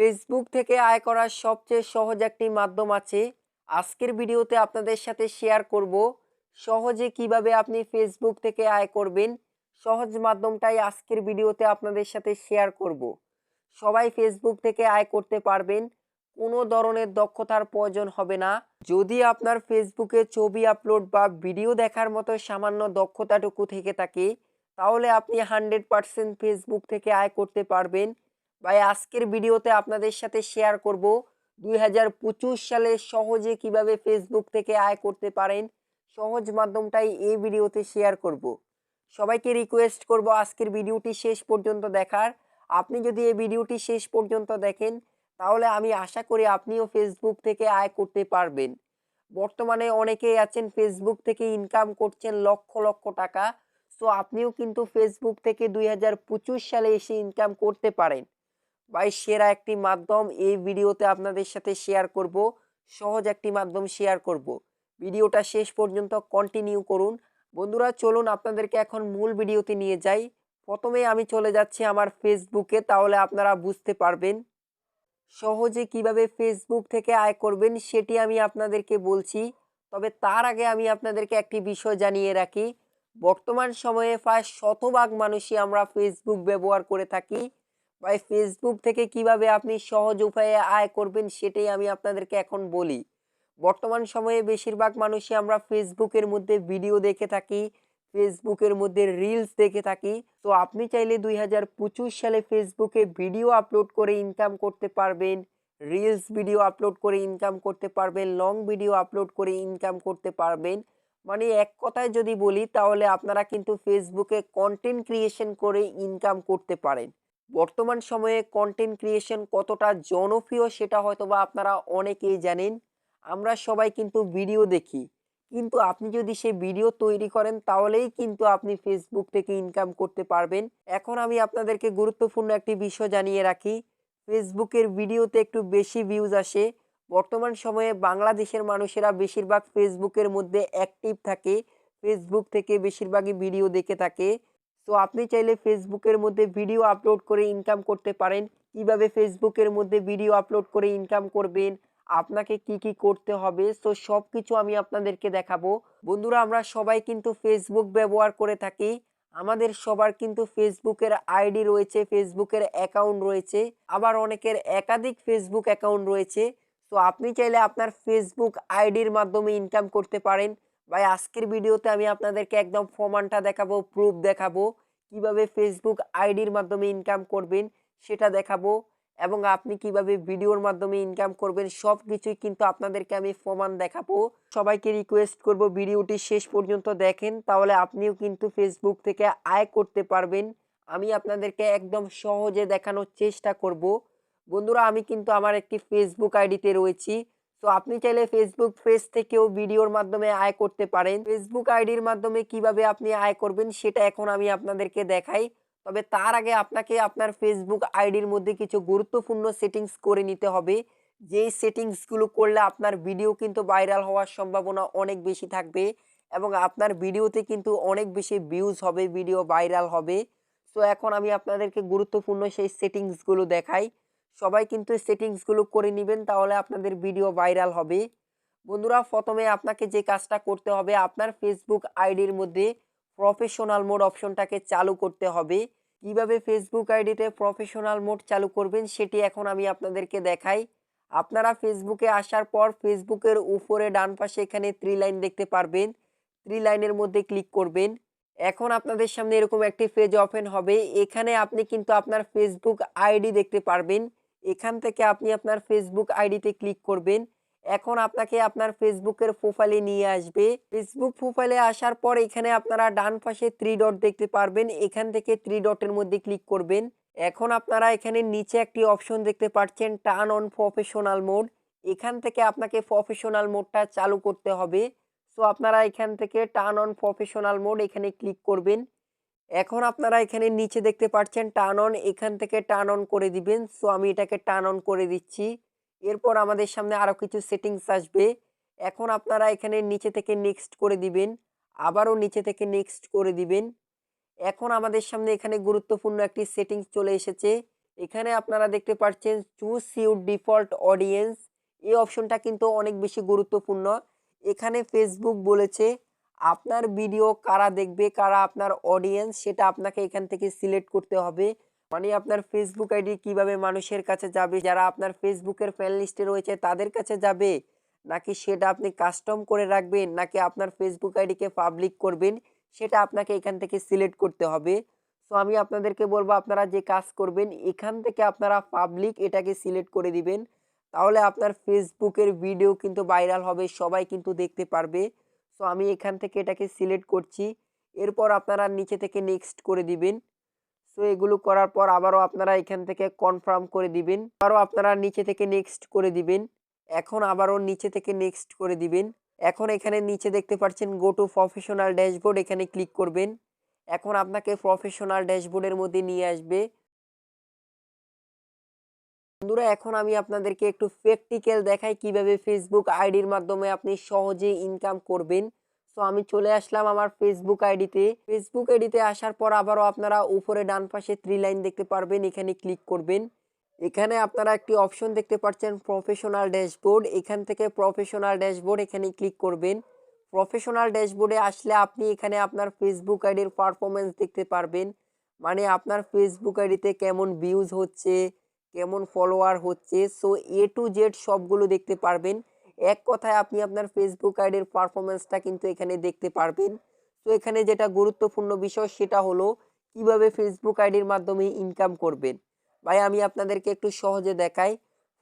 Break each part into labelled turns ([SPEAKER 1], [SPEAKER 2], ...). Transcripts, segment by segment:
[SPEAKER 1] Facebook থেকে আয় করার সবচেয়ে সহজ একটি মাধ্যম আছে। আজকের ভিডিওতে আপনাদের সাথে শেয়ার করব সহজে কীভাবে আপনি ফেসবুক থেকে আয় করবেন। সহজ মাধ্যমটাই আজকের ভিডিওতে আপনাদের সাথে শেয়ার করব। সবাই ফেসবুক থেকে আয় করতে পারবেন। কোনো ধরনের দক্ষতার প্রয়োজন হবে না। যদি আপনার ফেসবুকে ছবি আপলোড বা ভিডিও দেখার মতো সামান্য দক্ষতাটুকু থেকে থাকে, তাহলে আপনি হান্ড্রেড পারসেন্ট ফেসবুক থেকে আয় করতে পারবেন। ভাই, আজকের ভিডিওতে আপনাদের সাথে শেয়ার করব দুই হাজার পঁচিশ সালে সহজে কীভাবে ফেসবুক থেকে আয় করতে পারেন। সহজ মাধ্যমটাই এই ভিডিওতে শেয়ার করব। সবাইকে রিকোয়েস্ট করব আজকের ভিডিওটি শেষ পর্যন্ত দেখার। আপনি যদি এই ভিডিওটি শেষ পর্যন্ত দেখেন, তাহলে আমি আশা করি আপনিও ফেসবুক থেকে আয় করতে পারবেন। বর্তমানে অনেকেই আছেন ফেসবুক থেকে ইনকাম করছেন লক্ষ লক্ষ টাকা। সো আপনিও কিন্তু ফেসবুক থেকে দুই হাজার পঁচিশ সালে এসে ইনকাম করতে পারেন। ভাই সেরা একটি মাধ্যম এই ভিডিওতে আপনাদের সাথে শেয়ার করব, সহজ একটি মাধ্যম শেয়ার করব। ভিডিওটা শেষ পর্যন্ত কন্টিনিউ করুন। বন্ধুরা, চলুন আপনাদেরকে এখন মূল ভিডিওতে নিয়ে যাই। প্রথমে আমি চলে যাচ্ছি আমার ফেসবুকে তাহলে আপনারা বুঝতে পারবেন। সহজে কীভাবে ফেসবুক থেকে আয় করবেন, সেটি আমি আপনাদেরকে বলছি। তবে তার আগে আমি আপনাদেরকে একটি বিষয় জানিয়ে রাখি। বর্তমান সময়ে প্রায় শতভাগ মানুষই আমরা ফেসবুক ব্যবহার করে থাকি। বা ফেসবুক থেকে কীভাবে আপনি সহজ উপায়ে আয় করবেন সেটাই আমি আপনাদেরকে এখন বলি। বর্তমান সময়ে বেশিরভাগ মানুষই আমরা ফেসবুকের মধ্যে ভিডিও দেখে থাকি ফেসবুকের মধ্যে রিলস দেখে থাকি। তো আপনি চাইলে দুই হাজার পঁচিশ সালে ফেসবুকে ভিডিও আপলোড করে ইনকাম করতে পারবেন রিলস ভিডিও আপলোড করে ইনকাম করতে পারবেন লং ভিডিও আপলোড করে ইনকাম করতে পারবেন। মানে এক কথায় যদি বলি, তাহলে আপনারা কিন্তু ফেসবুকে কন্টেন্ট ক্রিয়েশন করে ইনকাম করতে পারেন। বর্তমান সময়ে কন্টেন্ট ক্রিয়েশন কতটা জনপ্রিয় সেটা হয়তো বা আপনারা অনেকেই জানেন। আমরা সবাই কিন্তু ভিডিও দেখি। কিন্তু আপনি যদি সেই ভিডিও তৈরি করেন, তাহলেই কিন্তু আপনি ফেসবুক থেকে ইনকাম করতে পারবেন। এখন আমি আপনাদেরকে গুরুত্বপূর্ণ একটি বিষয় জানিয়ে রাখি। ফেসবুকের ভিডিওতে একটু বেশি ভিউজ আসে। বর্তমান সময়ে বাংলাদেশের মানুষেরা বেশিরভাগ ফেসবুকের মধ্যে অ্যাক্টিভ থাকে। ফেসবুক থেকে বেশিরভাগই ভিডিও দেখে থাকে। তো আপনি চাইলে ফেসবুকের মধ্যে ভিডিও আপলোড করে ইনকাম করতে পারেন। কীভাবে ফেসবুকের মধ্যে ভিডিও আপলোড করে ইনকাম করবেন? আপনাকে কি কি করতে হবে? তো সব কিছু আমি আপনাদেরকে দেখাবো। বন্ধুরা, আমরা সবাই কিন্তু ফেসবুক ব্যবহার করে থাকি। আমাদের সবার কিন্তু ফেসবুকের আইডি রয়েছে ফেসবুকের অ্যাকাউন্ট রয়েছে। আবার অনেকের একাধিক ফেসবুক অ্যাকাউন্ট রয়েছে। তো আপনি চাইলে আপনার ফেসবুক আইডির মাধ্যমে ইনকাম করতে পারেন। ভাই, আজকের ভিডিওতে আমি আপনাদেরকে একদম প্রমাণটা দেখাবো প্রুফ দেখাবো কীভাবে ফেসবুক আইডির মাধ্যমে ইনকাম করবেন, সেটা দেখাবো এবং আপনি কীভাবে ভিডিওর মাধ্যমে ইনকাম করবেন সব কিছুই কিন্তু আপনাদেরকে আমি প্রমাণ দেখাবো। সবাইকে রিকোয়েস্ট করব ভিডিওটি শেষ পর্যন্ত দেখেন, তাহলে আপনিও কিন্তু ফেসবুক থেকে আয় করতে পারবেন। আমি আপনাদেরকে একদম সহজে দেখানোর চেষ্টা করব। বন্ধুরা, আমি কিন্তু আমার একটি ফেসবুক আইডিতে রয়েছি। তো আপনি চাইলে ফেসবুক পেজ থেকেও ভিডিওর মাধ্যমে আয় করতে পারেন। ফেসবুক আইডির মাধ্যমে কীভাবে আপনি আয় করবেন সেটা এখন আমি আপনাদেরকে দেখাই। তবে তার আগে আপনাকে আপনার ফেসবুক আইডির মধ্যে কিছু গুরুত্বপূর্ণ সেটিংস করে নিতে হবে। যেই সেটিংসগুলো করলে আপনার ভিডিও কিন্তু ভাইরাল হওয়ার সম্ভাবনা অনেক বেশি থাকবে এবং আপনার ভিডিওতে কিন্তু অনেক বেশি ভিউজ হবে ভিডিও ভাইরাল হবে। সো এখন আমি আপনাদেরকে গুরুত্বপূর্ণ সেই সেটিংসগুলো দেখাই। সবাই কিন্তু সেটিংসগুলো করে নেবেন, তাহলে আপনাদের ভিডিও ভাইরাল হবে। বন্ধুরা, প্রথমে আপনাকে যে কাজটা করতে হবে, আপনার ফেসবুক আইডির মধ্যে প্রফেশনাল মোড অপশনটাকে চালু করতে হবে। কীভাবে ফেসবুক আইডিতে প্রফেশনাল মোড চালু করবেন, সেটি এখন আমি আপনাদেরকে দেখাই। আপনারা ফেসবুকে আসার পর ফেসবুকের উপরে ডান পাশে এখানে থ্রি লাইন দেখতে পারবেন। থ্রি লাইনের মধ্যে ক্লিক করবেন। এখন আপনাদের সামনে এরকম একটি পেজ ওপেন হবে। এখানে আপনি কিন্তু আপনার ফেসবুক আইডি দেখতে পারবেন। এখান থেকে আপনি আপনার ফেসবুক আইডিতে ক্লিক করবেন। এখন আপনাকে আপনার ফেসবুকের প্রোফাইলে নিয়ে আসবে। ফেসবুক প্রোফাইলে আসার পর এখানে আপনারা ডান পাশে থ্রি ডট দেখতে পারবেন। এখান থেকে থ্রি ডটের মধ্যে ক্লিক করবেন। এখন আপনারা এখানে নিচে একটি অপশন দেখতে পাচ্ছেন টার্ন অন প্রফেশনাল মোড এখান থেকে আপনাকে প্রফেশনাল মোডটা চালু করতে হবে। সো আপনারা এখান থেকে টার্ন অন প্রফেশনাল মোড এখানে ক্লিক করবেন। এখন আপনারা এখানে নিচে দেখতে পাচ্ছেন টার্ন অন, এখান থেকে টার্ন অন করে দিবেন। সো আমি এটাকে টার্ন অন করে দিচ্ছি। এরপর আমাদের সামনে আরও কিছু সেটিংস আসবে। এখন আপনারা এখানে নিচে থেকে নেক্সট করে দিবেন। আবারও নিচে থেকে নেক্সট করে দিবেন। এখন আমাদের সামনে এখানে গুরুত্বপূর্ণ একটি সেটিংস চলে এসেছে। এখানে আপনারা দেখতে পাচ্ছেন চুজ ইউর ডিফল্ট অডিয়েন্স এই অপশনটা কিন্তু অনেক বেশি গুরুত্বপূর্ণ। এখানে ফেসবুক বলেছে আপনার ভিডিও কারা দেখবে, কারা আপনার অডিয়েন্স সেটা আপনাকে এখান থেকে সিলেক্ট করতে হবে। মানে আপনার ফেসবুক আইডি কীভাবে মানুষের কাছে যাবে, যারা আপনার ফেসবুকের ফ্যান লিস্টে রয়েছে তাদের কাছে যাবে, নাকি সেটা আপনি কাস্টম করে রাখবেন, নাকি আপনার ফেসবুক আইডিকে পাবলিক করবেন, সেটা আপনাকে এখান থেকে সিলেক্ট করতে হবে। সো আমি আপনাদেরকে বলব, আপনারা যে কাজ করবেন, এখান থেকে আপনারা পাবলিক এটাকে সিলেক্ট করে দিবেন। তাহলে আপনার ফেসবুকের ভিডিও কিন্তু ভাইরাল হবে, সবাই কিন্তু দেখতে পারবে। সো আমি এখান থেকে এটাকে সিলেক্ট করছি। এরপর আপনারা নিচে থেকে নেক্সট করে দিবেন। সো এগুলো করার পর আবারও আপনারা এখান থেকে কনফার্ম করে দিবেন। আবারও আপনারা নিচে থেকে নেক্সট করে দিবেন। এখন আবারও নিচে থেকে নেক্সট করে দিবেন। এখন এখানে নিচে দেখতে পাচ্ছেন গো টু প্রফেশনাল ড্যাশবোর্ড এখানে ক্লিক করবেন। এখন আপনাকে প্রফেশনাল ড্যাশবোর্ডের মধ্যে নিয়ে আসবে। বন্ধুরা, এখন আমি আপনাদেরকে একটু প্র্যাকটিক্যাল দেখাই কীভাবে ফেসবুক আইডির মাধ্যমে আপনি সহজে ইনকাম করবেন। সো আমি চলে আসলাম আমার ফেসবুক আইডিতে। ফেসবুক আইডিতে আসার পর আবারও আপনারা উপরে ডান পাশে থ্রি লাইন দেখতে পারবেন, এখানে ক্লিক করবেন। এখানে আপনারা একটি অপশন দেখতে পাচ্ছেন প্রফেশনাল ড্যাশবোর্ড এখান থেকে প্রফেশনাল ড্যাশবোর্ড এখানে ক্লিক করবেন। প্রফেশনাল ড্যাশবোর্ডে আসলে আপনি এখানে আপনার ফেসবুক আইডির পারফরমেন্স দেখতে পারবেন। মানে আপনার ফেসবুক আইডিতে কেমন ভিউজ হচ্ছে কেমন ফলোয়ার হচ্ছে সো এ টু জেড সবগুলো দেখতে পারবেন। এক কথায় আপনি আপনার ফেসবুক আইডির পারফরমেন্সটা কিন্তু এখানে দেখতে পারবেন। তো এখানে যেটা গুরুত্বপূর্ণ বিষয় সেটা হলো, কীভাবে ফেসবুক আইডির মাধ্যমে ইনকাম করবেন। ভাই, আমি আপনাদেরকে একটু সহজে দেখাই।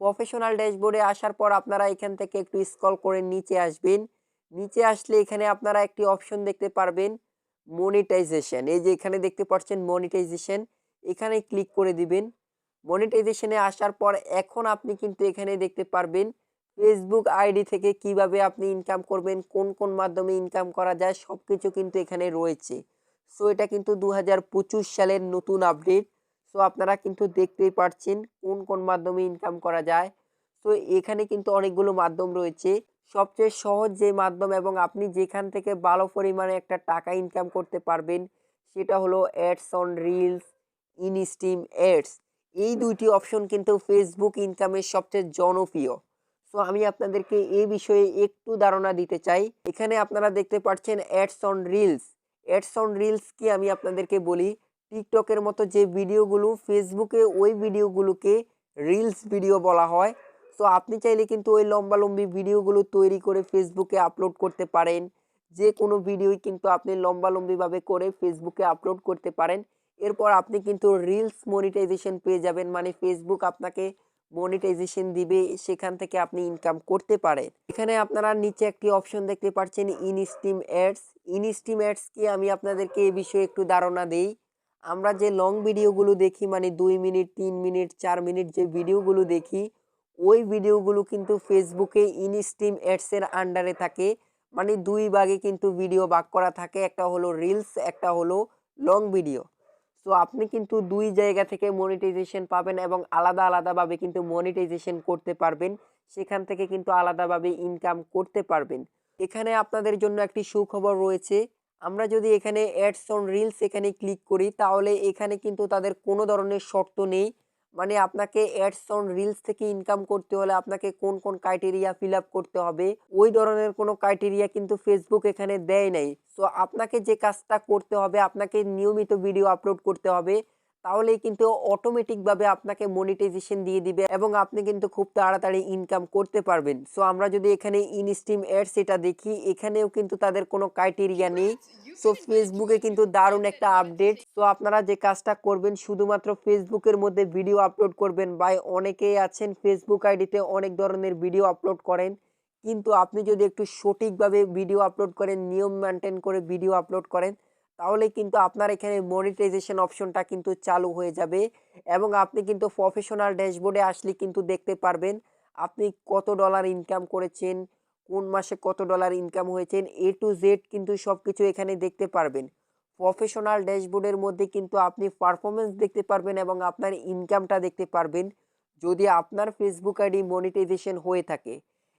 [SPEAKER 1] প্রফেশনাল ড্যাশবোর্ডে আসার পর আপনারা এখান থেকে একটু স্ক্রল করে নিচে আসবেন। নিচে আসলে এখানে আপনারা একটি অপশন দেখতে পারবেন মনিটাইজেশন এই যে এখানে দেখতে পাচ্ছেন মনিটাইজেশন এখানে ক্লিক করে দিবেন। মনিটাইজেশনে আসার পর এখন আপনি কিন্তু এখানে দেখতে পারবেন ফেসবুক আইডি থেকে কীভাবে আপনি ইনকাম করবেন, কোন কোন মাধ্যমে ইনকাম করা যায় সব কিছু কিন্তু এখানে রয়েছে। সো এটা কিন্তু দু হাজার পঁচিশ সালের নতুন আপডেট সো আপনারা কিন্তু দেখতেই পাচ্ছেন কোন কোন মাধ্যমে ইনকাম করা যায়। সো এখানে কিন্তু অনেকগুলো মাধ্যম রয়েছে। সবচেয়ে সহজ যে মাধ্যম এবং আপনি যেখান থেকে ভালো পরিমাণে একটা টাকা ইনকাম করতে পারবেন, সেটা হলো ads on reels instream ads এই দুইটি অপশন কিন্তু ফেসবুক ইনকামের সবচেয়ে জনপ্রিয়। সো আমি আপনাদেরকে এই বিষয়ে একটু ধারণা দিতে চাই। এখানে আপনারা দেখতে পাচ্ছেন ads on reels ads on reels কি আমি আপনাদেরকে বলি? টিকটকের মতো যে ভিডিওগুলো ফেসবুকে ওই ভিডিওগুলোকে রিলস ভিডিও বলা হয়। সো আপনি চাইলে কিন্তু ওই লম্বালম্বি ভিডিওগুলো তৈরি করে ফেসবুকে আপলোড করতে পারেন। যে কোনো ভিডিওই কিন্তু আপনি লম্বালম্বিভাবে করে ফেসবুকে আপলোড করতে পারেন। এরপর আপনি কিন্তু রিলস মনিটাইজেশন পেয়ে যাবেন। মানে ফেসবুক আপনাকে মনিটাইজেশন দিবে, সেখান থেকে আপনি ইনকাম করতে পারেন। এখানে আপনারা নিচে একটি অপশন দেখতে পাচ্ছেন ইনস্টিম অ্যাডস ইনস্টিম অ্যাডস কি আমি আপনাদেরকে এই বিষয়ে একটু ধারণা দেই। আমরা যে লং ভিডিওগুলো দেখি মানে দুই মিনিট তিন মিনিট চার মিনিট যে ভিডিওগুলো দেখি, ওই ভিডিওগুলো কিন্তু ফেসবুকে ইনস্টিম অ্যাডসের আন্ডারে থাকে। মানে দুই ভাগে কিন্তু ভিডিও ভাগ করা থাকে। একটা হলো রিলস একটা হলো লং ভিডিও সো আপনি কিন্তু দুই জায়গা থেকে মনিটাইজেশন পাবেন এবং আলাদা আলাদাভাবে কিন্তু মনিটাইজেশন করতে পারবেন। সেখান থেকে কিন্তু আলাদাভাবে ইনকাম করতে পারবেন। এখানে আপনাদের জন্য একটি সুখবর রয়েছে। আমরা যদি এখানে অ্যাডস অন রিলস এখানে ক্লিক করি, তাহলে এখানে কিন্তু তাদের কোনো ধরনের শর্ত নেই। মানে আপনাকে অ্যাডস অন রিলস থেকে ইনকাম করতে হলে আপনাকে কোন কোন ক্রাইটেরিয়া ফিল আপ করতে হবে? ওই ধরনের কোনো ক্রাইটেরিয়া কিন্তু ফেসবুক এখানে দেয় নাই। সো আপনাকে যে কাজটা করতে হবে, আপনাকে নিয়মিত ভিডিও আপলোড করতে হবে। তাহলেই কিন্তু অটোমেটিকভাবে আপনাকে মনিটাইজেশন দিয়ে দিবে এবং আপনি কিন্তু খুব তাড়াতাড়ি ইনকাম করতে পারবেন। সো আমরা যদি এখানে ইনস্টিম অ্যাডস এটা দেখি, এখানেও কিন্তু তাদের কোনো ক্রাইটেরিয়া নেই। সো ফেসবুকে কিন্তু দারুণ একটা আপডেট তো আপনারা যে কাজটা করবেন, শুধুমাত্র ফেসবুকের মধ্যে ভিডিও আপলোড করবেন বা অনেকেই আছেন ফেসবুক আইডিতে অনেক ধরনের ভিডিও আপলোড করেন। কিন্তু আপনি যদি একটু সঠিকভাবে ভিডিও আপলোড করেন, নিয়ম মেনটেন করে ভিডিও আপলোড করেন তাহলে কিন্তু আপনার এখানে মনিটাইজেশন অপশনটা কিন্তু চালু হয়ে যাবে এবং আপনি কিন্তু প্রফেশনাল ড্যাশবোর্ডে আসলে কিন্তু দেখতে পারবেন আপনি কত ডলার ইনকাম করেছেন, কোন মাসে কত ডলার ইনকাম হয়েছেন এ টু জেড কিন্তু সব কিছু এখানে দেখতে পারবেন। প্রফেশনাল ড্যাশবোর্ডের মধ্যে কিন্তু আপনি পারফরমেন্স দেখতে পারবেন এবং আপনার ইনকামটা দেখতে পারবেন যদি আপনার ফেসবুক আইডি মনিটাইজেশন হয়ে থাকে।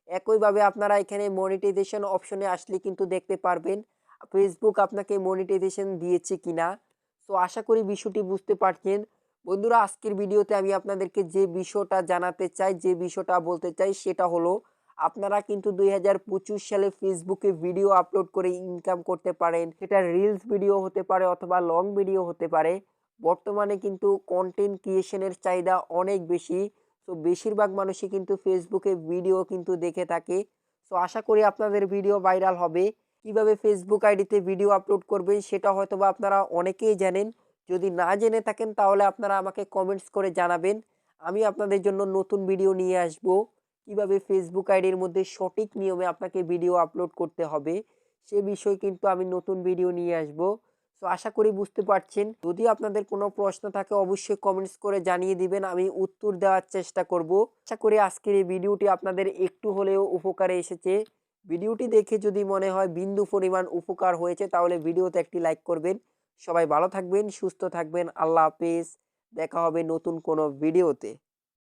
[SPEAKER 1] একইভাবে আপনারা এখানে মনিটাইজেশন অপশনে আসলে কিন্তু দেখতে পারবেন ফেসবুক আপনাকে মনিটাইজেশন দিয়েছে কিনা? তো আশা করি বিষয়টি বুঝতে পারছেন। বন্ধুরা, আজকের ভিডিওতে আমি আপনাদেরকে যে বিষয়টা জানাতে চাই, যে বিষয়টা বলতে চাই, সেটা হলো, আপনারা কিন্তু দুই হাজার পঁচিশ সালে ফেসবুকে ভিডিও আপলোড করে ইনকাম করতে পারেন। সেটা রিলস ভিডিও হতে পারে অথবা লং ভিডিও হতে পারে। বর্তমানে কিন্তু কন্টেন্ট ক্রিয়েশনের চাহিদা অনেক বেশি। তো বেশিরভাগ মানুষই কিন্তু ফেসবুকে ভিডিও কিন্তু দেখে থাকে। তো আশা করি আপনাদের ভিডিও ভাইরাল হবে। কীভাবে ফেসবুক আইডিতে ভিডিও আপলোড করবেন সেটা হয়তো বা আপনারা অনেকেই জানেন। যদি না জেনে থাকেন তাহলে আপনারা আমাকে কমেন্টস করে জানাবেন। আমি আপনাদের জন্য নতুন ভিডিও নিয়ে আসব। কীভাবে ফেসবুক আইডির মধ্যে সঠিক নিয়মে আপনাকে ভিডিও আপলোড করতে হবে সে বিষয়ে কিন্তু আমি নতুন ভিডিও নিয়ে আসব। তো আশা করি বুঝতে পারছেন। যদি আপনাদের কোনো প্রশ্ন থাকে অবশ্যই কমেন্টস করে জানিয়ে দিবেন। আমি উত্তর দেওয়ার চেষ্টা করব। আশা করি আজকের এই ভিডিওটি আপনাদের একটু হলেও উপকারে এসেছে। ভিডিওটি দেখে যদি মনে হয় বিন্দু পরিমাণ উপকার হয়েছে, তাহলে ভিডিওতে একটি লাইক করবেন। সবাই ভালো থাকবেন, সুস্থ থাকবেন। আল্লাহ হাফেজ। দেখা হবে নতুন কোনো ভিডিওতে।